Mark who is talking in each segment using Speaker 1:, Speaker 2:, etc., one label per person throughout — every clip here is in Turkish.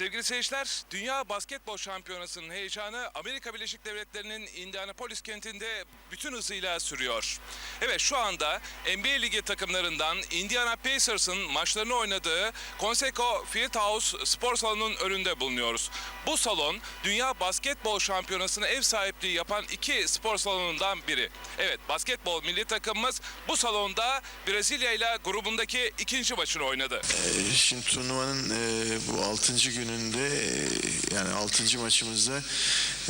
Speaker 1: Sevgili seyirciler, Dünya Basketbol Şampiyonası'nın heyecanı Amerika Birleşik Devletleri'nin Indianapolis kentinde bütün hızıyla sürüyor. Evet şu anda NBA Ligi takımlarından Indiana Pacers'ın maçlarını oynadığı Conseco Fieldhouse spor salonunun önünde bulunuyoruz. Bu salon Dünya Basketbol Şampiyonası'na ev sahipliği yapan iki spor salonundan biri. Evet basketbol milli takımımız bu salonda Brezilya ile grubundaki ikinci maçını oynadı.
Speaker 2: Ee, Şimdi turnuvanın e, bu 6. gününde e, yani 6. maçımızda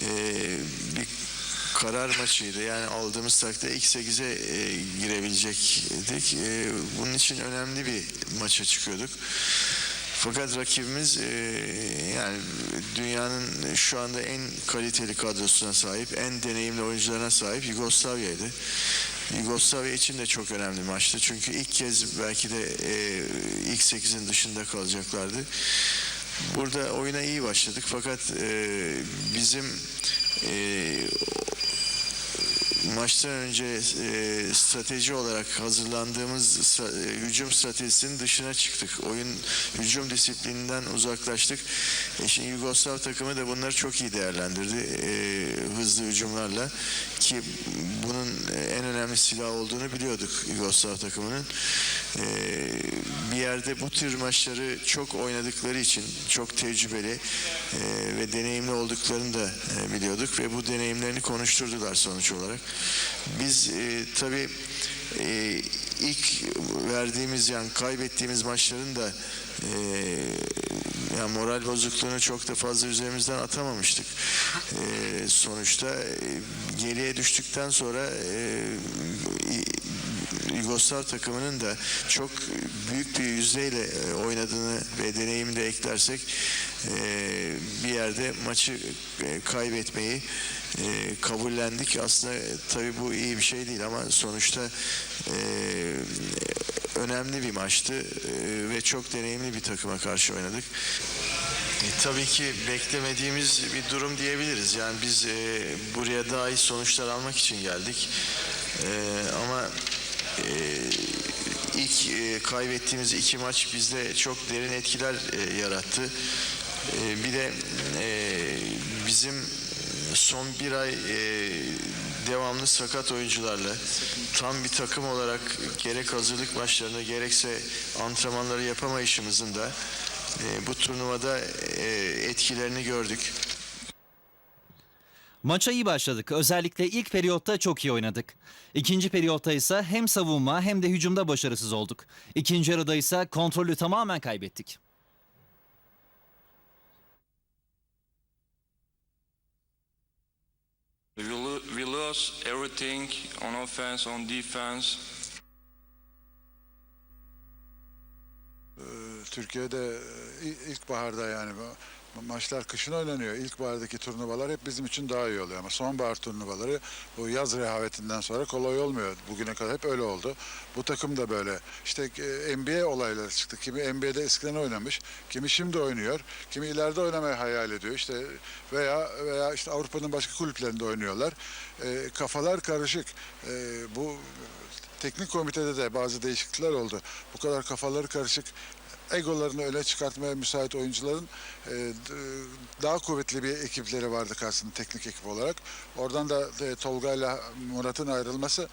Speaker 2: e, bir karar maçıydı. Yani aldığımız takdirde ilk 8'e e, girebilecektik. E, bunun için önemli bir maça çıkıyorduk. Fakat rakibimiz e, yani dünyanın şu anda en kaliteli kadrosuna sahip, en deneyimli oyuncularına sahip Yugoslavya'ydı. Yugoslavya için de çok önemli maçtı. Çünkü ilk kez belki de e, ilk 8'in dışında kalacaklardı. Burada oyuna iyi başladık. Fakat e, bizim e, maçtan önce e, strateji olarak hazırlandığımız e, hücum stratejisinin dışına çıktık. Oyun hücum disiplininden uzaklaştık. E, şimdi Yugoslav takımı da bunları çok iyi değerlendirdi. E, hızlı hücumlarla ki bunun en önemli silah olduğunu biliyorduk Yugoslav takımının. E, bir yerde bu tür maçları çok oynadıkları için çok tecrübeli e, ve deneyimli olduklarını da e, biliyorduk ve bu deneyimlerini konuşturdular sonuç olarak. Biz e, tabii e, ilk verdiğimiz yani kaybettiğimiz maçların da e, yani moral bozukluğunu çok da fazla üzerimizden atamamıştık. E, sonuçta e, geriye düştükten sonra e, Yugoslav takımının da çok büyük bir yüzdeyle e, oynadığını ve deneyimi de eklersek e, bir yerde maçı e, kaybetmeyi e, kabullendik. Aslında tabii bu iyi bir şey değil ama sonuçta e, önemli bir maçtı e, ve çok deneyimli bir takıma karşı oynadık. E, tabii ki beklemediğimiz bir durum diyebiliriz. Yani biz e, buraya daha iyi sonuçlar almak için geldik. E, ama e, ilk e, kaybettiğimiz iki maç bizde çok derin etkiler e, yarattı. E, bir de bizim son bir ay devamlı sakat oyuncularla tam bir takım olarak gerek hazırlık maçlarında gerekse antrenmanları yapamayışımızın da e, bu turnuvada etkilerini gördük.
Speaker 3: Maça iyi başladık. Özellikle ilk periyotta çok iyi oynadık. İkinci periyotta ise hem savunma hem de hücumda başarısız olduk. İkinci yarıda ise kontrolü tamamen kaybettik.
Speaker 4: We, lo- we lost everything on offense, on defense.
Speaker 5: Türkiye'de e, il- ilkbaharda yani bu maçlar kışın oynanıyor. İlkbahardaki turnuvalar hep bizim için daha iyi oluyor ama sonbahar turnuvaları bu yaz rehavetinden sonra kolay olmuyor. Bugüne kadar hep öyle oldu. Bu takım da böyle. İşte e, NBA olayları çıktı. Kimi NBA'de eskiden oynamış, kimi şimdi oynuyor, kimi ileride oynamayı hayal ediyor. İşte veya veya işte Avrupa'nın başka kulüplerinde oynuyorlar. E, kafalar karışık. E, bu teknik komitede de bazı değişiklikler oldu. Bu kadar kafaları karışık egolarını öne çıkartmaya müsait oyuncuların e, daha kuvvetli bir ekipleri vardı karşısında teknik ekip olarak. Oradan da e, Tolga ile Murat'ın ayrılması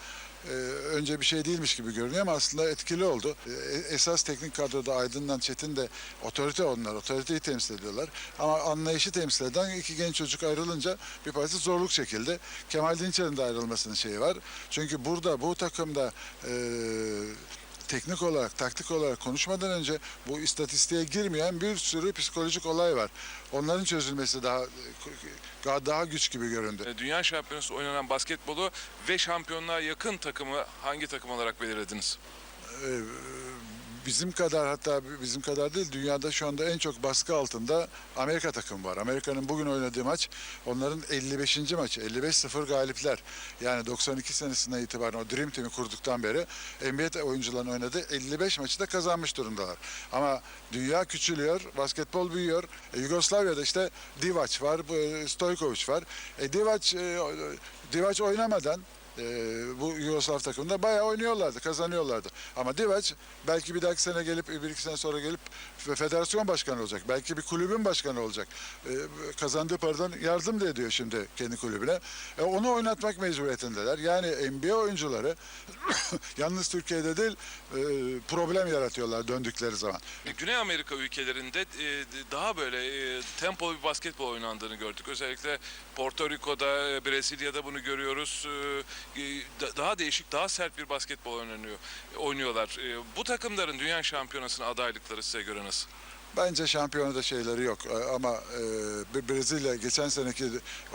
Speaker 5: e, önce bir şey değilmiş gibi görünüyor ama aslında etkili oldu. E, esas teknik kadroda Aydın'dan Çetin de otorite onlar, otoriteyi temsil ediyorlar. Ama anlayışı temsil eden iki genç çocuk ayrılınca bir parça zorluk çekildi. Kemal Dinçer'in de ayrılmasının şeyi var. Çünkü burada bu takımda e, teknik olarak, taktik olarak konuşmadan önce bu istatistiğe girmeyen bir sürü psikolojik olay var. Onların çözülmesi daha daha, güç gibi göründü.
Speaker 1: E, Dünya Şampiyonası oynanan basketbolu ve şampiyonluğa yakın takımı hangi takım olarak belirlediniz?
Speaker 5: Ee, bizim kadar hatta bizim kadar değil dünyada şu anda en çok baskı altında Amerika takımı var. Amerika'nın bugün oynadığı maç onların 55. maçı. 55-0 galipler. Yani 92 senesinden itibaren o Dream Team'i kurduktan beri NBA oyuncuların oynadığı 55 maçı da kazanmış durumdalar. Ama dünya küçülüyor, basketbol büyüyor. E, Yugoslavya'da işte Divac var, bu, Stojkovic var. E, Divac, e, Divac oynamadan e, bu Yugoslav takımında bayağı oynuyorlardı, kazanıyorlardı. Ama Divac belki bir dahaki sene gelip bir iki sene sonra gelip fe- federasyon başkanı olacak. Belki bir kulübün başkanı olacak. E, kazandığı paradan yardım da ediyor şimdi kendi kulübüne. E, onu oynatmak mecburiyetindeler. Yani NBA oyuncuları yalnız Türkiye'de değil e, problem yaratıyorlar döndükleri zaman.
Speaker 1: Güney Amerika ülkelerinde e, daha böyle e, tempolu bir basketbol oynandığını gördük. Özellikle Porto Rico'da, e, Brezilya'da bunu görüyoruz. E, e, Daha değişik, daha sert bir basketbol oynanıyor, oynuyorlar. E, Bu takımların dünya şampiyonasına adaylıkları size göre nasıl?
Speaker 5: Bence şampiyonada şeyleri yok E, ama e, Bre- Brezilya geçen seneki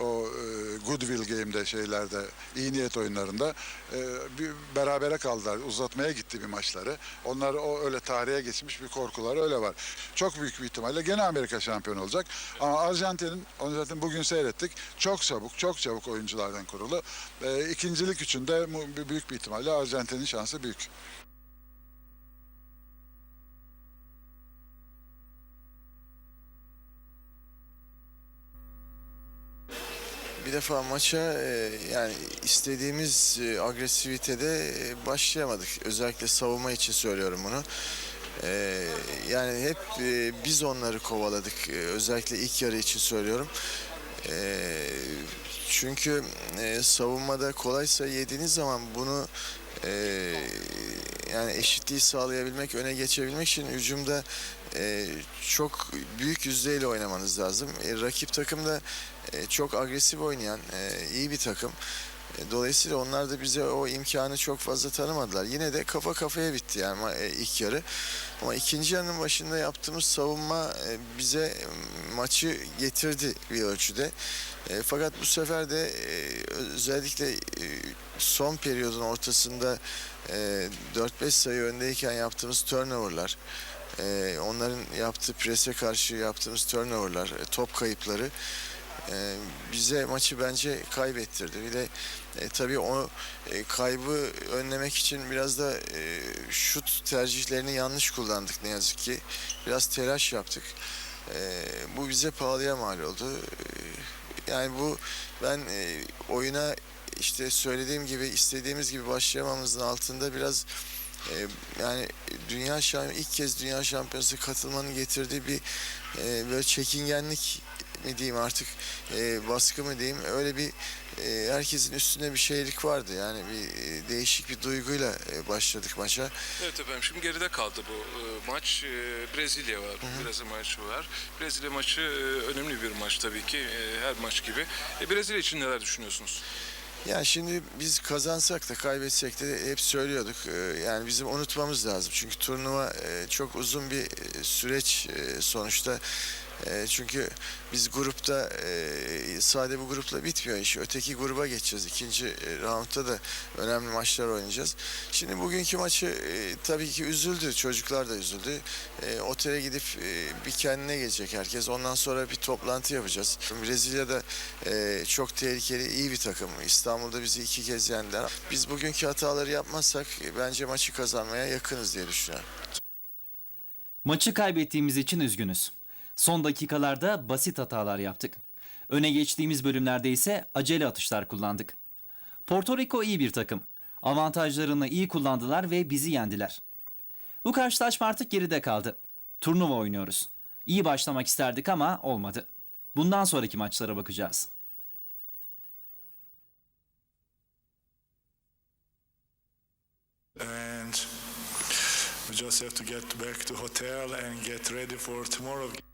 Speaker 5: o e, Goodwill Game'de şeylerde iyi niyet oyunlarında e, bir berabere kaldılar. Uzatmaya gitti bir maçları. Onlar o öyle tarihe geçmiş bir korkuları öyle var. Çok büyük bir ihtimalle gene Amerika şampiyon olacak. Ama Arjantin'in onu zaten bugün seyrettik. Çok çabuk, çok çabuk oyunculardan kurulu. E, ikincilik için de mu- büyük bir ihtimalle Arjantin'in şansı büyük.
Speaker 2: Bir defa maça e, yani istediğimiz e, agresivitede e, başlayamadık. Özellikle savunma için söylüyorum bunu. Yani hep biz onları kovaladık. Özellikle ilk yarı için söylüyorum. Çünkü savunmada kolay sayı yediğiniz zaman bunu yani eşitliği sağlayabilmek, öne geçebilmek için hücumda e, çok büyük yüzdeyle oynamanız lazım. E, rakip takım da e, çok agresif oynayan e, iyi bir takım. E, Dolayısıyla onlar da bize o imkanı çok fazla tanımadılar. Yine de kafa kafaya bitti yani e, ilk yarı. Ama ikinci yarının başında yaptığımız savunma e, bize maçı getirdi bir ölçüde. E, fakat bu sefer de e, özellikle e, son periyodun ortasında e, 4-5 sayı öndeyken yaptığımız turnoverlar, e, onların yaptığı prese karşı yaptığımız turnoverlar, e, top kayıpları e, bize maçı bence kaybettirdi. Bir de e, tabii o e, kaybı önlemek için biraz da e, şut tercihlerini yanlış kullandık ne yazık ki. Biraz telaş yaptık. E, bu bize pahalıya mal oldu. E, yani bu ben e, oyuna işte söylediğim gibi istediğimiz gibi başlayamamızın altında biraz e, yani dünya şampiyon ilk kez dünya şampiyonası katılmanın getirdiği bir e, böyle çekingenlik mi diyeyim artık e, baskı mı diyeyim öyle bir e, herkesin üstünde bir şeylik vardı yani bir e, değişik bir duyguyla e, başladık maça.
Speaker 1: Evet efendim şimdi geride kaldı bu e, maç. E, Brezilya var. Brezilya maçı var. Brezilya maçı e, önemli bir maç tabii ki. E, her maç gibi. E, Brezilya için neler düşünüyorsunuz?
Speaker 2: Yani şimdi biz kazansak da kaybetsek de hep söylüyorduk. Ee, Yani bizim unutmamız lazım. Çünkü turnuva e, çok uzun bir e, süreç e, sonuçta. E, Çünkü biz grupta e, sade bu grupla bitmiyor iş. Öteki gruba geçeceğiz. İkinci e, roundda da önemli maçlar oynayacağız. Şimdi bugünkü maçı e, tabii ki üzüldü. Çocuklar da üzüldü. E, Otele gidip e, bir kendine gelecek herkes. Ondan sonra bir toplantı yapacağız. Brezilya'da e, çok tehlikeli, iyi bir takım. İstanbul'da bizi iki kez yendiler. Biz bugünkü hataları yapmazsak e, bence maçı kazanmaya yakınız diye düşünüyorum.
Speaker 3: Maçı kaybettiğimiz için üzgünüz. Son dakikalarda basit hatalar yaptık. Öne geçtiğimiz bölümlerde ise acele atışlar kullandık. Porto Rico iyi bir takım. Avantajlarını iyi kullandılar ve bizi yendiler. Bu karşılaşma artık geride kaldı. Turnuva oynuyoruz. İyi başlamak isterdik ama olmadı. Bundan sonraki maçlara bakacağız.
Speaker 6: and we just have to get back to hotel and get ready for tomorrow.